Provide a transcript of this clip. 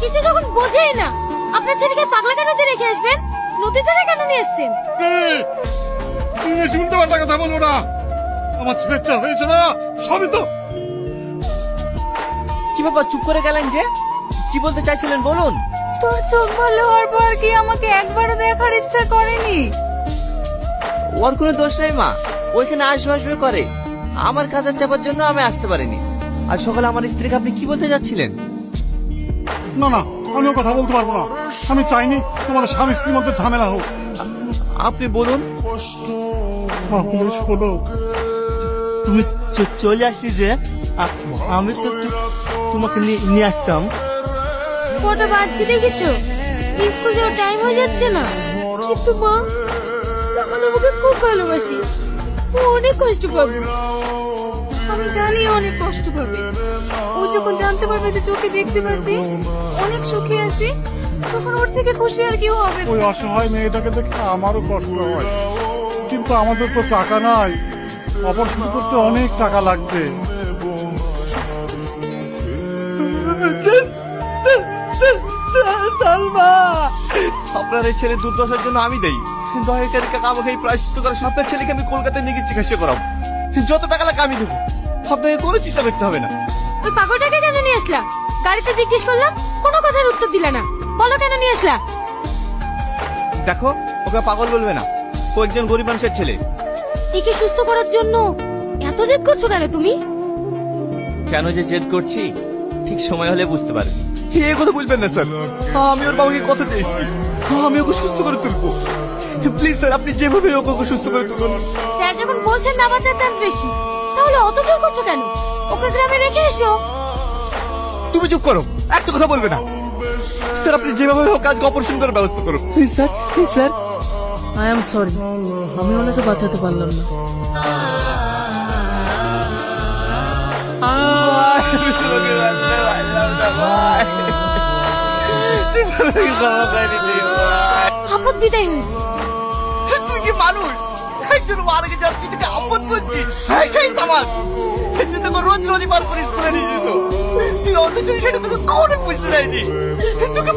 কিছু যখন বোঝেই না আপনার ছেলেকে পাগলা কেন দিয়ে রেখে আসবেন? নদীতে কেন নিয়ে এসছেন? তুমি বেশি উল্টো কথা বলব না। আমার ছেলের যা হয়েছে না সবই তো কি ব্যাপার চুপ করে গেলেন যে? কি বলতে চাইছিলেন বলুন। তোর চোখ ভালো হওয়ার পর কি আমাকে একবারও দেখার ইচ্ছা করেনি? ওর কোনো দোষ নেই মা। ওইখানে আসবে আসবে করে। আমার কাজের চাপার জন্য আমি আসতে পারিনি। আর সকালে আমার স্ত্রীকে আপনি কি বলতে যাচ্ছিলেন? না না আমিও কথা বলতে পারব না। আমি চাইনি তোমার স্বামী স্ত্রীর মধ্যে ঝামেলা হোক। আপনি বলুন। শোনো। তুমি চলে আসলি যে আমি তো তোমাকে নিয়ে- নিয়ে আসতাম। কটা বাজছে দেখেছ? স্কুল যাওয়ার টাইম হয়ে যাচ্ছে না। কিন্তু মা আমার আমাকে খুব ভালোবাসি। অনেক কষ্ট পাবে। আমি জানি অনেক কষ্ট পাবে। ও যখন জানতে পারবে যে চোখে দেখতে পাচ্ছি অনেক সুখী আছি তখন ওর থেকে খুশি আর কেউ হবে ওই অসহায় মেয়েটাকে দেখে আমারও কষ্ট হয়। কিন্তু আমাদের তো টাকা নাই অপারেশন করতে অনেক টাকা লাগবে। আপনার এই ছেলে দুর্দশার জন্য আমি দেই। দয়াকারী কাকা আমাকে এই প্রায়শ্চিত্ত করে আপনার ছেলেকে আমি কলকাতায় নিয়ে গিয়ে চিকিৎসা করাবো। যত টাকা লাগে আমি দেবো। আপনাকে কোনো চিন্তা করতে হবে না। ওই পাগলটাকে কেন নিয়ে আসলা? গাড়িতে জিজ্ঞেস করলাম কোনো কথার উত্তর দিলা না। বলো কেন নিয়ে আসলা? দেখো ওকে পাগল বলবে না। ও একজন গরিব মানুষের ছেলে। একে সুস্থ করার জন্য এত জেদ করছ কেন তুমি? কেন যে জেদ করছি ঠিক সময় হলে বুঝতে পারবে। এ কথা বলবেন না স্যার। আমি ওর বাবাকে কথা দিয়ে এসেছি আমি ওকে সুস্থ করে তুলবো। প্লিজ স্যার আপনি যেভাবে ওকে ওকে সুস্থ করে তুলুন। স্যার যখন বলছেন না বাঁচার চান্স বেশি তাহলে অত জোর করছ কেন? ওকে গ্রামে রেখে এসো। তুমি চুপ করো একটা কথা বলবে না। স্যার আপনি যেভাবে হোক কাজকে অপারেশন করার ব্যবস্থা করুন। Please sir please sir I am sorry আমি ওনাকে বাঁচাতে পারলাম না। আপদ বিদায় হয়েছে। তুই কি মানুষ? একজন মারা গেছে আর তুই তোকে আপদ বলছিস? সেই সামাল। জন্য তোকে রোজ রোজই বার করে স্কুলে নিয়ে যেত। তুই অথচ সেটা তোকে কখনো বুঝতে দেয়নি। তোকে